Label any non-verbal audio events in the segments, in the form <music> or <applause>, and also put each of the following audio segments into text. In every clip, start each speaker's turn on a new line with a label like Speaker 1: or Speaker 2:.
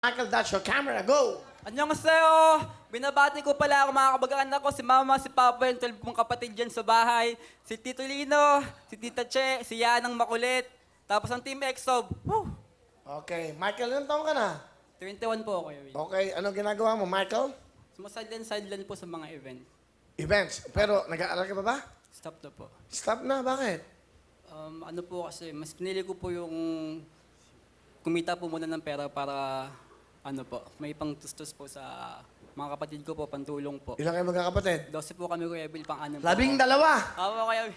Speaker 1: Michael, that's your camera. Go!
Speaker 2: Annyeonghaseyo! Binabati ko pala ako mga kabag-anak ko, si Mama, si Papa, yung 12 kong kapatid dyan sa bahay, si Tito Lino, si Tita Che, si Yanang Makulit, tapos ang Team EXO. Woo!
Speaker 1: Okay, Michael, ilang taon ka na?
Speaker 2: 21 po ako, Will.
Speaker 1: Okay, anong ginagawa mo, Michael?
Speaker 2: Sumasidlan-sidlan po sa mga event.
Speaker 1: Events. Pero, nag-aaral ka pa ba?
Speaker 2: Stop na po.
Speaker 1: Stop na, bakit?
Speaker 2: Um, ano po kasi, mas pinili ko po yung kumita po muna ng pera para ano po, may pang tustos po sa mga kapatid ko po, pantulong po.
Speaker 1: Ilang kayo magkakapatid?
Speaker 2: 12 po kami, Kuya Bill, pang-anim po.
Speaker 1: Labing dalawa.
Speaker 2: Ako, Kuya Bill.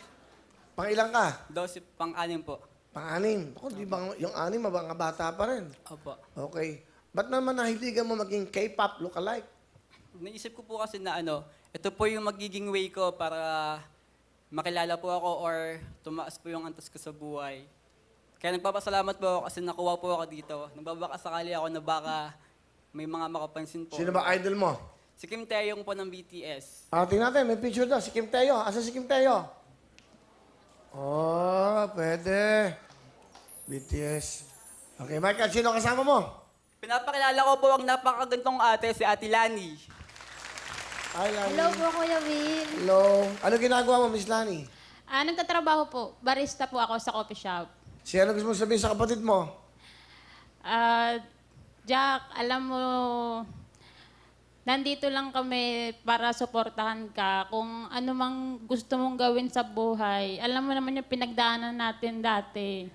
Speaker 1: Pang ilang ka?
Speaker 2: 12, pang-anim po.
Speaker 1: Pang-anim. Ako, di ba yung anim, mga bata pa rin.
Speaker 2: Opo.
Speaker 1: Okay. Ba't naman nahiligan mo maging K-pop lookalike?
Speaker 2: Naisip ko po kasi na ano, ito po yung magiging way ko para makilala po ako or tumaas po yung antas ko sa buhay. Kaya nagpapasalamat po ako kasi nakuha po ako dito. Nagbabaka sakali ako na baka may mga makapansin po.
Speaker 1: Sino ba idol mo?
Speaker 2: Si Kim Taeyong po ng BTS.
Speaker 1: Ah, tingnan natin, may picture daw. Si Kim Teo. Asa si Kim Teo? Oh, pwede. BTS. Okay, Michael, sino kasama mo?
Speaker 2: Pinapakilala ko po ang napakagantong ate, si Ate Lani.
Speaker 1: Hi, Lani.
Speaker 3: Hello po, Kuya Will.
Speaker 1: Hello. Ano ginagawa mo, Miss Lani?
Speaker 3: Ah, nagtatrabaho po. Barista po ako sa coffee shop.
Speaker 1: Si ano gusto mo sabihin sa kapatid mo?
Speaker 3: Ah, Jack, alam mo, nandito lang kami para suportahan ka. Kung ano mang gusto mong gawin sa buhay, alam mo naman yung pinagdaanan natin dati.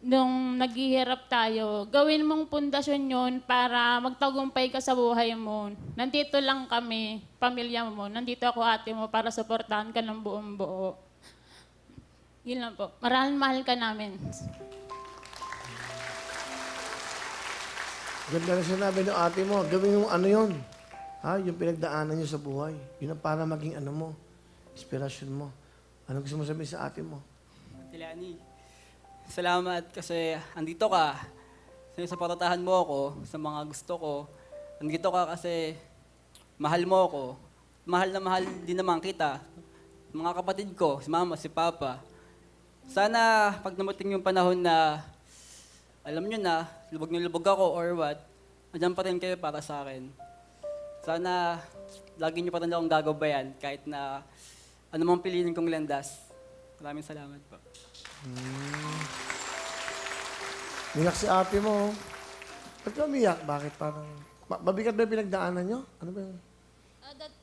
Speaker 3: Nung naghihirap tayo, gawin mong pundasyon yun para magtagumpay ka sa buhay mo. Nandito lang kami, pamilya mo. Nandito ako ate mo para suportahan ka ng buong buo. Yun lang po. Maraming mahal ka namin.
Speaker 1: Ganda na sinabi ng ate mo. Gawin mo ano yun. Ha? Yung pinagdaanan niyo sa buhay. Yun ang para maging ano mo. Inspirasyon mo. Ano gusto mo sabihin sa ate mo?
Speaker 2: Ate Lani, salamat kasi andito ka. Sinasaportahan mo ako sa mga gusto ko. Andito ka kasi mahal mo ako. Mahal na mahal din naman kita. Mga kapatid ko, si mama, si papa. Sana pag namating yung panahon na alam nyo na, lubog na lubog ako or what, andyan pa rin kayo para sa akin. Sana lagi nyo pa rin akong gagabayan kahit na ano mang piliin kong landas. Maraming salamat po.
Speaker 1: Niyak si ate mo. Ba't ka umiyak? Bakit parang... Ma- mabigat ba yung pinagdaanan nyo? Ano ba yung...
Speaker 3: Ah, dat-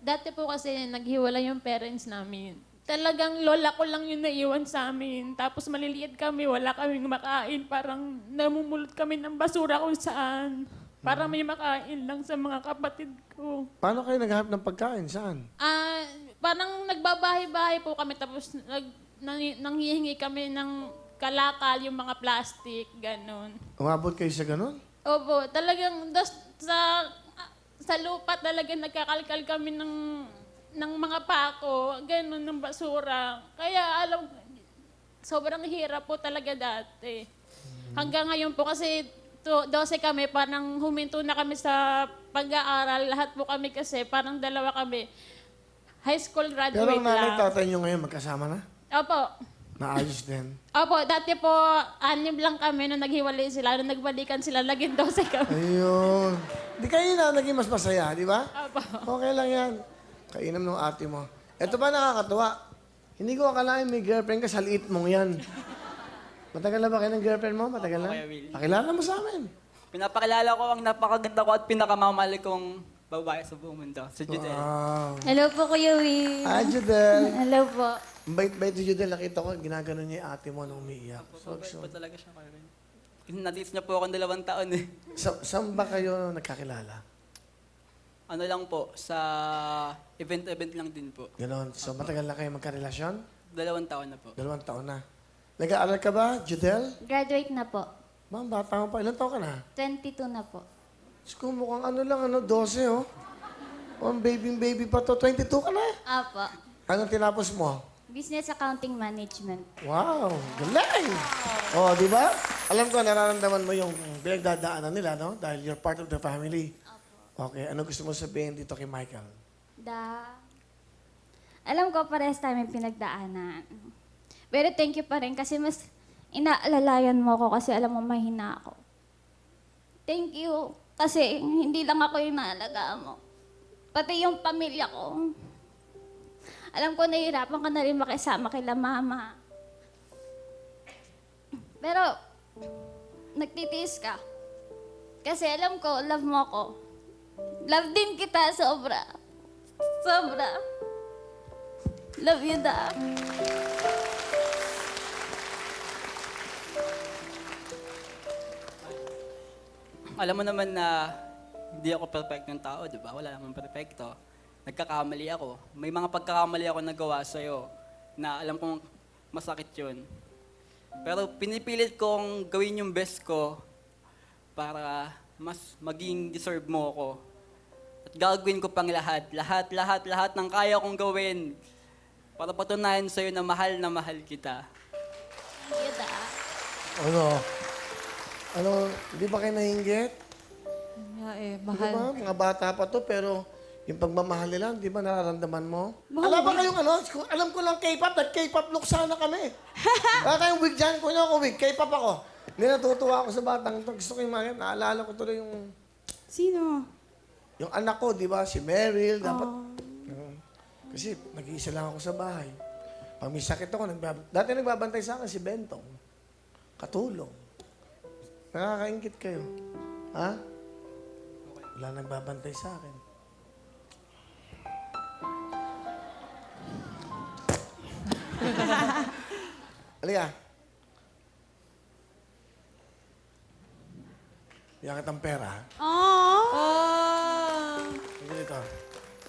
Speaker 3: dati po kasi naghiwalay yung parents namin. Talagang lola ko lang yung naiwan sa amin. Tapos maliliit kami, wala kaming makain. Parang namumulot kami ng basura kung saan. Para may makain lang sa mga kapatid ko.
Speaker 1: Paano kayo naghahanap ng pagkain? Saan?
Speaker 3: Ah, parang nagbabahay-bahay po kami tapos nag, nang, nanghihingi kami ng kalakal, yung mga plastic, ganun.
Speaker 1: Umabot kayo sa ganun?
Speaker 3: Opo, talagang das, sa sa lupa talaga nagkakalkal kami ng ng mga pako, ganun ng basura. Kaya alam sobrang hirap po talaga dati. Hanggang ngayon po kasi to, 12 kami, parang huminto na kami sa pag-aaral. Lahat po kami kasi, parang dalawa kami. High school
Speaker 1: Pero
Speaker 3: graduate
Speaker 1: ang nanay
Speaker 3: lang.
Speaker 1: tatay nyo ngayon magkasama na?
Speaker 3: Opo.
Speaker 1: Naayos din. <laughs>
Speaker 3: Opo, dati po, anim lang kami nung naghiwalay sila. Nung nagbalikan sila, naging 12 kami.
Speaker 1: Ayun. Di kayo na naging mas masaya, di ba?
Speaker 3: Opo.
Speaker 1: Okay lang yan. Kainam ng ate mo. Ito ba nakakatuwa? Hindi ko akalain may girlfriend ka sa liit mong yan. Matagal na ba kayo ng girlfriend mo? Matagal na?
Speaker 2: Kuya Will.
Speaker 1: Pakilala mo sa amin.
Speaker 2: Pinapakilala ko ang napakaganda ko at pinakamamahal kong babae sa buong mundo, si Judel.
Speaker 1: Wow.
Speaker 4: Hello po, Kuya Will.
Speaker 1: Hi, Judel.
Speaker 4: Hello po.
Speaker 1: Ang Bait-bait si Judel. Nakita ko, ginaganon niya yung ate mo nung umiiyak. So,
Speaker 2: Mabait
Speaker 1: so,
Speaker 2: talaga siya kayo. Natis niya po ako dalawang taon eh.
Speaker 1: sa, saan ba kayo nagkakilala?
Speaker 2: Ano lang po, sa event-event lang din po.
Speaker 1: Ganon. So, matagal na kayo magkarelasyon?
Speaker 2: Dalawang taon na po.
Speaker 1: Dalawang taon na. Nag-aaral ka ba, Judel?
Speaker 4: Graduate na po.
Speaker 1: Ma'am, bata mo pa. Ilan taon ka na?
Speaker 4: 22 na po.
Speaker 1: Diyos ko, mukhang ano lang, ano, 12, oh. Oh, ang baby-baby pa to. 22 ka na.
Speaker 4: Apo.
Speaker 1: Anong tinapos mo?
Speaker 4: Business Accounting Management.
Speaker 1: Wow, galing! Oh, di ba? Alam ko, nararamdaman mo yung pinagdadaanan nila, no? Dahil you're part of the family. Okay, ano gusto mo sabihin dito kay Michael?
Speaker 4: Da... Alam ko parehas tayo may pinagdaanan. Pero thank you pa rin kasi mas inaalalayan mo ako kasi alam mo mahina ako. thank you. Kasi hindi lang ako yung naalagaan mo. Pati yung pamilya ko. Alam ko nahihirapan ka na rin makisama kila mama. Pero, nagtitiis ka. Kasi alam ko, love mo ako. Love din kita, sobra. Sobra. Love you, da.
Speaker 2: Alam mo naman na hindi ako perfectong tao, di ba? Wala naman perfecto. Nagkakamali ako. May mga pagkakamali ako nagawa sa'yo na alam kong masakit yun. Pero pinipilit kong gawin yung best ko para mas maging deserve mo ako. At gagawin ko pang lahat, lahat, lahat, lahat ng kaya kong gawin para patunayan sa'yo na mahal na mahal kita.
Speaker 4: Love you, da.
Speaker 1: Ano? Ano, di ba kayo nainggit?
Speaker 5: Nga eh,
Speaker 1: Di
Speaker 5: mahal.
Speaker 1: ba? Mga bata pa to, pero yung pagmamahal nila, di ba nararamdaman mo? Alam ba kayong ano? Alam ko lang K-pop, nag-K-pop look sana kami. <laughs> Wala tayong wig dyan. Kunya ako wig, K-pop ako. Hindi natutuwa ako sa batang to. Gusto ko yung mga. Naalala ko tuloy yung,
Speaker 5: Sino?
Speaker 1: yung anak ko, di ba? Si Meryl. Dapat, Mm. kasi nag-iisa lang ako sa bahay. Pag may sakit ako, nagbab- dati nagbabantay sa akin si Bentong. Katulong. Nakakaingit kayo. Ha? Wala nagbabantay sa akin. <laughs> Halika. Bigyan kitang pera.
Speaker 5: Ah!
Speaker 1: Sige dito.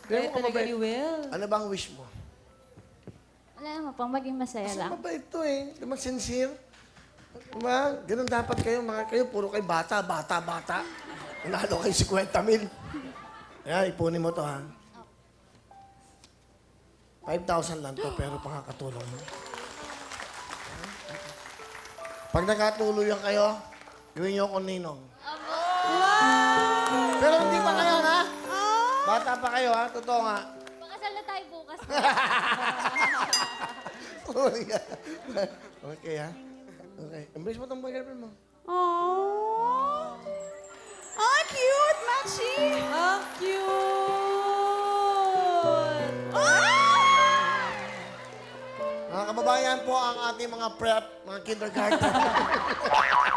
Speaker 5: Kaya talaga ni Will.
Speaker 1: Ano ba ang wish mo?
Speaker 4: Wala naman pang maging masaya
Speaker 1: Kasi
Speaker 4: lang.
Speaker 1: mabait to eh. Di ba sincere? Diba? Ganun dapat kayo, mga kayo, puro kayo bata, bata, bata. Nanalo kayo 50 mil. Kaya ipunin mo to ha. 5,000 lang to, pero pakakatulong mo. Pag nagkatuluyan kayo, gawin niyo akong ninong. Pero hindi pa kayo, ha? Bata pa kayo, ha? Totoo nga.
Speaker 4: Pakasal na tayo bukas. <laughs>
Speaker 1: Sorry, ha? okay, ha? Okay. Embrace mo tong boyfriend mo.
Speaker 5: Aww! Ah, cute, Maxi! Ang cute! Ah!
Speaker 1: Mga kababayan po ang ating mga prep, mga kindergarten. <laughs>